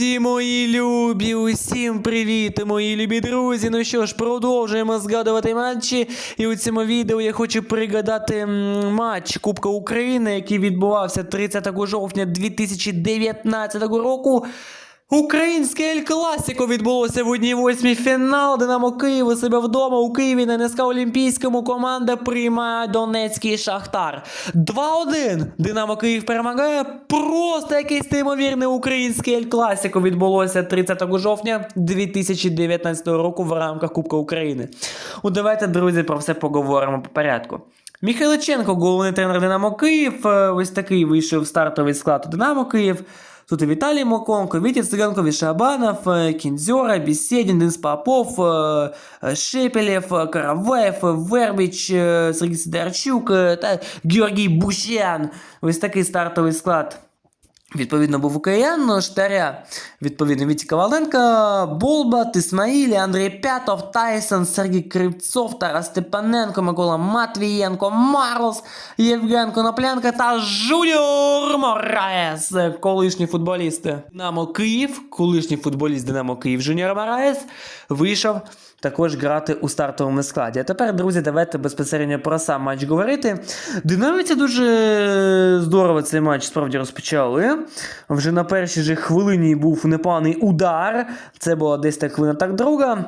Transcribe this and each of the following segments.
Друзі, мої любі, усім привіт, мої любі друзі. Ну що ж, продовжуємо згадувати матчі. І у цьому відео я хочу пригадати матч Кубка України, який відбувався 30 жовтня 2019 року. Українське Ель Класіко відбулося в одній восьмій фінал. Динамо Київ у себе вдома у Києві на НСК Олімпійському команда приймає Донецький Шахтар. 2-1. Динамо Київ перемагає. Просто якийсь неймовірний український Ель Класіко відбулося 30 жовтня 2019 року в рамках Кубка України. Ну, давайте, друзі, про все поговоримо по порядку. Михайличенко, головний тренер Динамо Київ. е, Ось такий вийшов стартовий склад у Динамо Київ. Тут и Віталій Моконко, Витя Цыганков и Шабанов, Кинзера, Беседин, Денис Попов, Шепелев, Караваев, Вербич, Сергей Сидорчук Георгий Бущан. Ось такий стартовий склад. Відповідно, був у Киян, Штаря, відповідно, Віті Коваленка, Болбат, Ісмаїлі, Андрій П'ятов, Тайсон, Сергій Кривцов, Тарас Степаненко, Микола Матвієнко, Марлос, Євген Коноплянка та Жуніор Мораєс, колишні футболісти. Динамо Київ, колишній футболіст Динамо Київ Жуніор Мораєс, вийшов також грати у стартовому складі. А тепер, друзі, давайте безпосередньо про сам матч говорити. Динаміці дуже здорово цей матч справді розпочали. Вже на першій же хвилині був непоганий удар. Це була десь так хвилина так друга.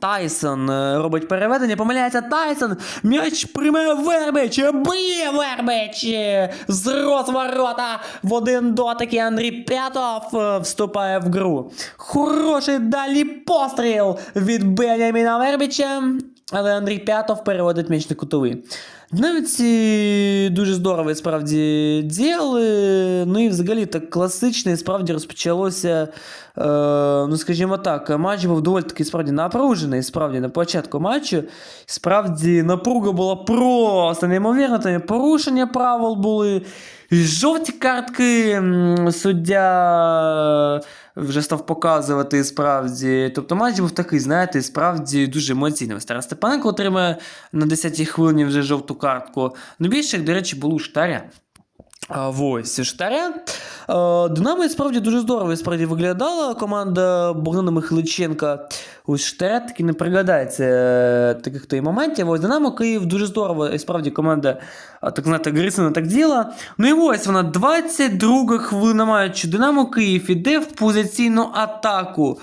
Тайсон е, робить переведення, помиляється Тайсон. М'яч прийме Вербич, б'є Вербич е, з розворота в один дотик і Андрій П'ятов е, вступає в гру. Хороший далі постріл від Беняміна Вербича, але Андрій П'ятов переводить м'яч на кутовий. Навіть ці дуже здорово справді діяли. Ну і взагалі так класично, і справді розпочалося. Е, ну, скажімо так, матч був доволі таки справді напружений. Справді на початку матчу. Справді напруга була просто неймовірна. Там порушення правил були. Жовті картки суддя вже став показувати справді. Тобто матч був такий, знаєте, справді дуже емоційний. Ось Тарас Степаненко отримає на 10-й хвилині вже жовту картку. Ну, більше, до речі, було штаря. А, Ось штаря. Е, Динамо справді дуже здорово справді виглядала команда Богдана Михайличенка. Ось таки не пригадається е, таких то моментів. Ось Динамо Київ дуже здорово, і справді команда так знаєте, агресивно так діла. Ну і ось вона 22 хвилина матчу. Динамо Київ іде в позиційну атаку.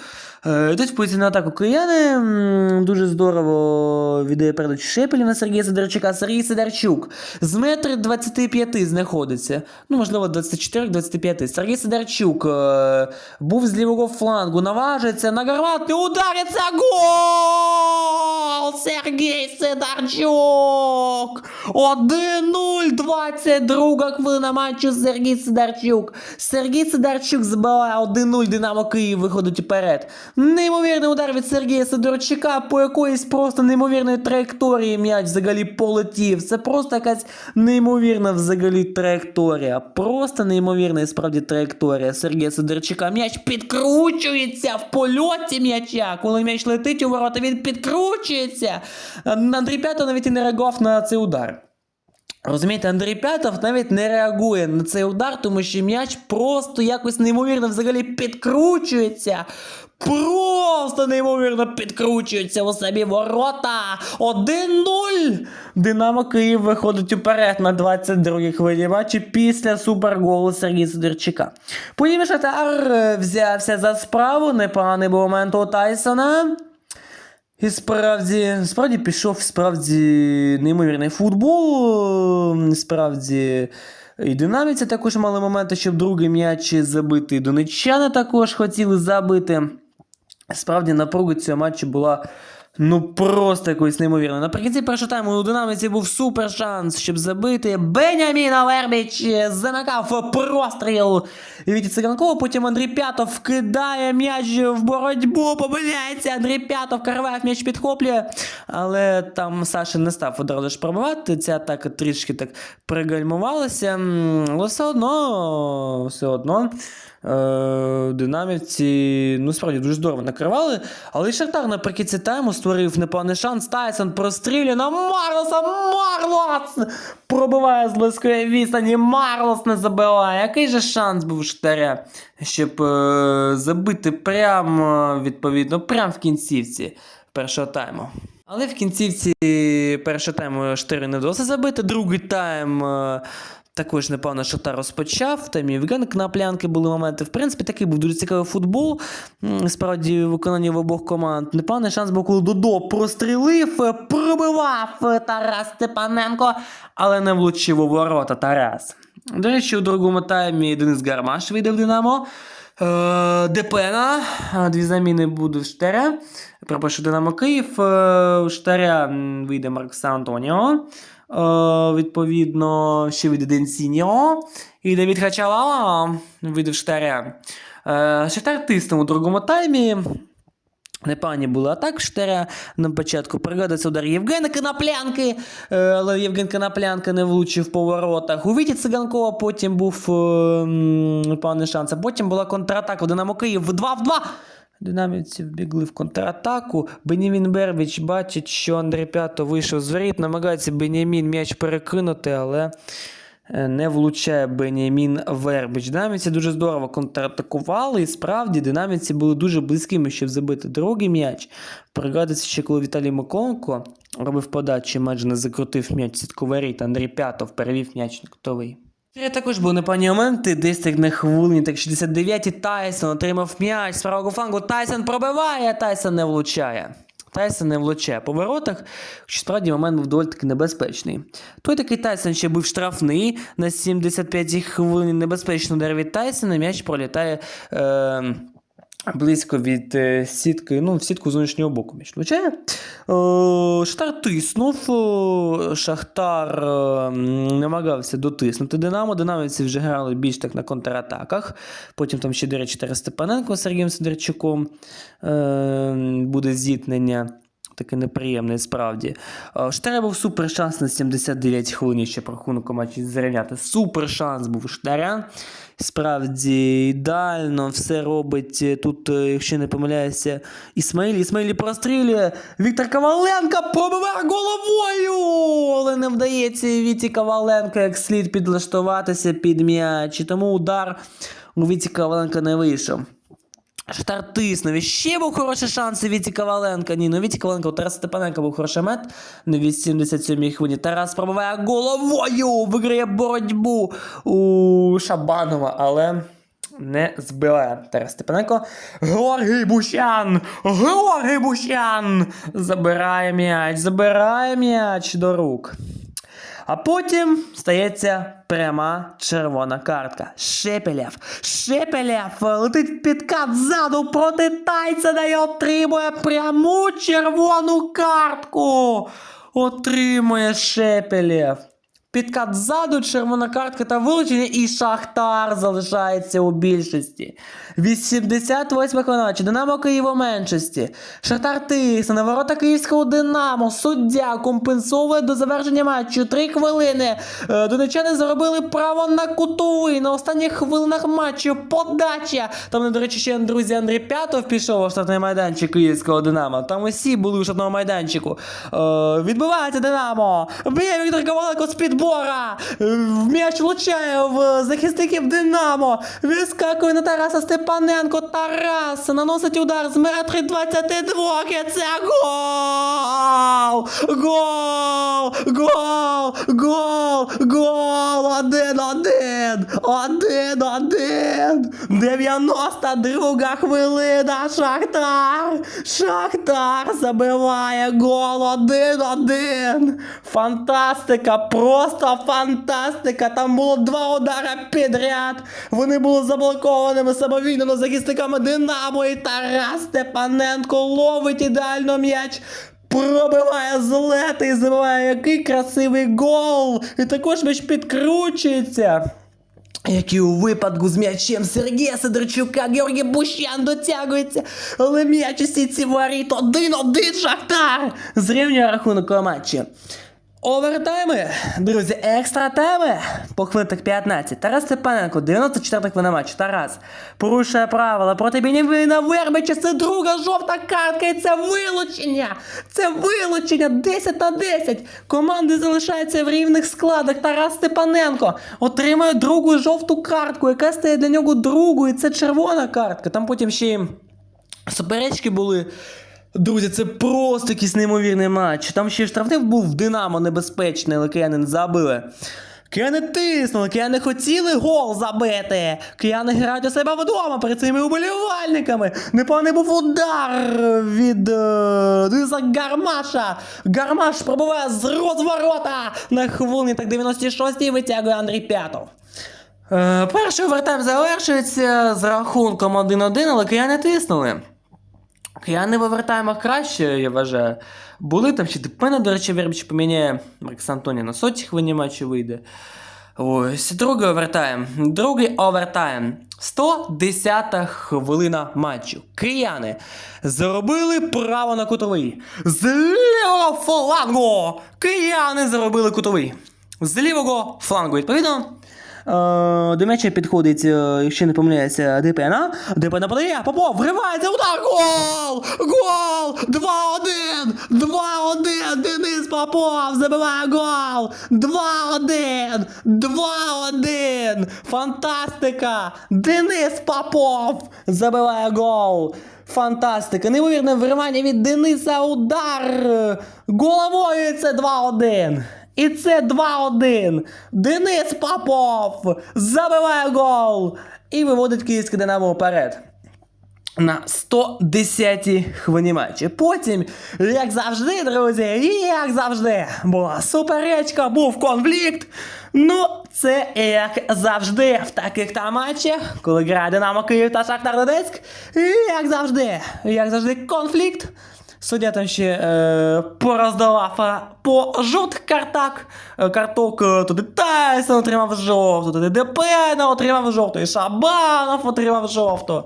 Е, Йдуть в позиційну атаку кияни. Дуже здорово віддає передачу Шепелів на Сергія Сидорчука. Сергій Сидорчук з метри 25 знаходиться. Ну, можливо, 24-25. Сергій Сидорчук е, був з лівого флангу, наважується на гарматний удар. Це гол! Сергій Сидорчук! 1-0, 22 хвилина матчу Сергій Сидорчук. Сергій Сидорчук збиває 1-0, Динамо Київ виходить вперед. Неймовірний удар від Сергія Сидорчука по якоїсь просто неймовірної траєкторії м'яч взагалі полетів. Це просто якась неймовірна взагалі траєкторія. Просто неймовірна і справді траєкторія Сергія Сидорчука. М'яч підкручується в польоті м'яча. Коли м'яч летить у ворота, він підкручується. Андрій П'ятов навіть і не реагував на цей удар. Розумієте, Андрій П'ятов навіть не реагує на цей удар, тому що м'яч просто якось неймовірно взагалі підкручується. Просто неймовірно підкручується у самі ворота. 1-0. Динамо Київ виходить уперед на 22-й хвилі матчі після суперголу Сергія Сидорчука. Потім Шатар е, взявся за справу. Непоганий був момент у Тайсона. І справді, справді пішов справді неймовірний футбол. Справді. І динаміці також мали моменти, щоб другий м'яч забити. Донеччани також хотіли забити. Справді напруга цього матчу була ну просто якоюсь неймовірною. Наприкінці першого тайму у динаміці був супер шанс, щоб забити. Бенямін Авербіч замикав простріл від Циганкова. Потім Андрій П'ятов вкидає м'яч в боротьбу. Помиляється. Андрій П'ятов Караваєв м'яч підхоплює. Але там Саша не став одразу пробивати. Ця атака трішки так пригальмувалася. Але все одно, все одно. Е, динамівці, ну справді дуже здорово накривали. Але і Шахтар наприкінці тайму створив непоганий шанс. Тайсон прострілює на Марлоса. Марлос! Пробиває з близької відстані. Марлос не забиває. Який же шанс був у Шахтаря, щоб е, забити прямо, відповідно, прямо в кінцівці першого тайму. Але в кінцівці першого тайму Штири не вдалося забити. Другий тайм е, також непевно Шахтар розпочав. Там і Євген Кнаплянки були моменти. В принципі, такий був дуже цікавий футбол. Справді, виконання в обох команд. Непевний шанс був, коли Додо прострілив, е, пробивав е, Тарас Степаненко, але не влучив у ворота Тарас. До речі, у другому таймі Денис Гармаш вийде в Динамо. Е, Депена, дві заміни буде в Штаря. Пропишу Динамо Київ. У Штаря вийде Маркс Антоніо. Е, Відповідно, ще від вийде Денсіньо. І Давід Хачалала вийде в Штаря. Е, Шахтар тиснув у другому таймі. Непогані були атаки Штаря на початку. Пригадується удар Євгена Коноплянки, е, але Євген Коноплянка не влучив по воротах. У Віті Циганкова потім був е, непоганий шанс. А потім була контратака в Динамо Київ в 2 в 2. Динамівці вбігли в контратаку. Бенімін Бербіч бачить, що Андрій П'ято вийшов з воріт, намагається Бенімін м'яч перекинути, але е, не влучає Бенямін Вербіч. Динамівці дуже здорово контратакували, і справді динамівці були дуже близькими, щоб забити другий м'яч. Пригадується ще, коли Віталій Миколенко робив подачу, майже не закрутив м'яч сітковий та Андрій П'ятов перевів м'яч на кутовий. Також були непевні моменти, десь на хвилині, так 69-й Тайсон отримав м'яч з правого флангу. Тайсон пробиває, Тайсон не влучає. Тайсон не влучає по воротах, що справді момент був доволі таки небезпечний. Той такий Тайсон ще був штрафний на 75-й хвилині небезпечно удар від Тайсона, м'яч пролітає. Е- Близько від е, сітки, ну, в сітку зовнішнього боку між влучає. Е, Шахтар тиснув. е, Шахтар намагався дотиснути Динамо. Динамівці вже грали більш так на контратаках. Потім там ще, до речі, Тарас Степаненко з Сергієм Сидорчуком буде зіткнення. Таке неприємне, справді. Е, Штаря був супер шанс на 79 хвилин ще рахунок у матчі зрівняти. Супер шанс був Штаря. Справді ідеально все робить тут, е, якщо не помиляюся, Ісмаїлі. Ісмаїлі прострілює. Віктор Коваленко пробиває головою! Але не вдається Віті Коваленко як слід підлаштуватися під м'яч. І тому удар у Віті Коваленка не вийшов. Штар тиснув. І ще був хороший шанс Віті Коваленка. Ні, ну Віті Коваленка, у Тараса Степаненка був хороший мет на 87-й хвилині. Тарас пробиває головою, виграє боротьбу у Шабанова, але не збиває Тарас Степаненко. Георгій Бущан! Георгій Бущан! Забирає м'яч, забирає м'яч до рук. А потім стається пряма червона картка. Шепелєв. Шепелєв летить підкат ззаду проти Тайсона і отримує пряму червону картку. Отримує Шепелєв. Підкат ззаду, червона картка та вилучення, і Шахтар залишається у більшості. 88 хвилина. Динамо Київ у меншості. Шахтар тисне на ворота київського Динамо. Суддя компенсовує до завершення матчу 3 хвилини. Е, Донечани заробили право на кутовий. На останніх хвилинах матчу подача. Там, до речі, ще друзі Андрій П'ятов пішов у штатний майданчик київського Динамо. Там усі були у штатному майданчику. Е, відбивається Динамо. Б'є Віктор Коваленко з підбора. Е, М'яч влучає в захисників Динамо. Вискакує на Тараса Степаненко. Тарас наносить удар з метри 22. І це гол! Гол! Гол! Гол! Гол! Один один! Один один! 92 хвилина! Шахтар! Шахтар забиває гол один один! Фантастика! Просто фантастика! Там було два удари підряд! Вони були заблокованими самовільно захисниками Динамо і Тарас Степаненко ловить ідеально м'яч. Пробиває з лети і забиває який красивий гол! І також м'яч підкручується. Як і у випадку з м'ячем Сергія Сидорчука, Георгій Бущан дотягується, але м'яч усі ці варіт один-один Шахтар! Зрівнює рахунок матчі. Овертайми, друзі, екстра тайми. По хвилинах 15. Тарас Степаненко, 94 хвилина матчу. Тарас порушує правила проти Бенівина Вербича. Це друга жовта картка і це вилучення. Це вилучення 10 на 10. Команди залишаються в рівних складах. Тарас Степаненко отримує другу жовту картку, яка стає для нього другою. Це червона картка. Там потім ще й суперечки були. Друзі, це просто якийсь неймовірний матч. Там ще штрафний був в Динамо небезпечний, але кияни не забили. Кияни тиснули, кияни хотіли гол забити. Кияни грають у себе вдома перед цими уболівальниками. Непоганий був удар від е, Дениса Гармаша. Гармаш пробуває з розворота на хвилині так 96-й витягує Андрій П'ятов. Е, перший овертайм завершується з рахунком 1-1, але кияни тиснули. Кияни в краще, я вважаю. Були там ще Депена, до речі, Вербіч поміняє. Маркс Антоні на сотій хвилині матчу вийде. Ось, другий овертайм. Другий овертайм. 110-та хвилина матчу. Кияни заробили право на кутовий. З лівого флангу! Кияни заробили кутовий. З лівого флангу, відповідно. Е, до м'яча підходить, е, якщо не помиляється, Депена. Депена подає, Попов, вривається, удар, гол! Гол! 2-1! 2-1! Денис Попов забиває гол! 2-1! 2-1! Фантастика! Денис Попов забиває гол! Фантастика! Неймовірне вривання від Дениса удар! Головою це 2-1! І це 2-1. Денис Попов забиває гол і виводить київське Динамо вперед. На 110-й хвилині матчі. Потім, як завжди, друзі, як завжди, була суперечка, був конфлікт. Ну, це як завжди в таких там матчах, коли грає Динамо Київ та Шахтар Донецьк. Як завжди, як завжди, конфлікт. Суддя там ще е, пороздавав а, по жовтих картах. Е, карток е, туди Тайсон отримав жовту, туди Депена отримав жовту, і Шабанов отримав жовту.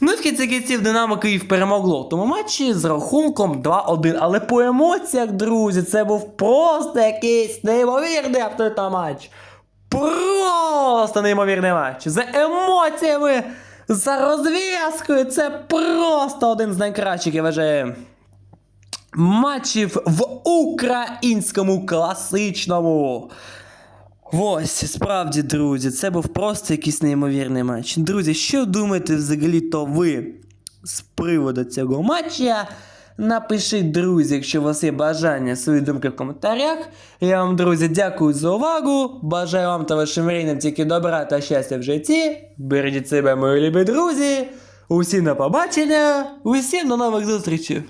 Ну і в кінці кінців Динамо Київ перемогло в тому матчі з рахунком 2-1. Але по емоціях, друзі, це був просто якийсь неймовірний абсолютно матч. Просто неймовірний матч. За емоціями, за розв'язкою. Це просто один з найкращих, я вважаю. Матчів в українському класичному. Ось, справді, друзі, це був просто якийсь неймовірний матч. Друзі, що думаєте взагалі то ви з приводу цього матча? Напишіть, друзі, якщо у вас є бажання свої думки в коментарях. Я вам, друзі, дякую за увагу. Бажаю вам та вашим рідним тільки добра та щастя в житті. Бережіть себе, мої любі друзі. Усім на побачення, усім до нових зустрічей.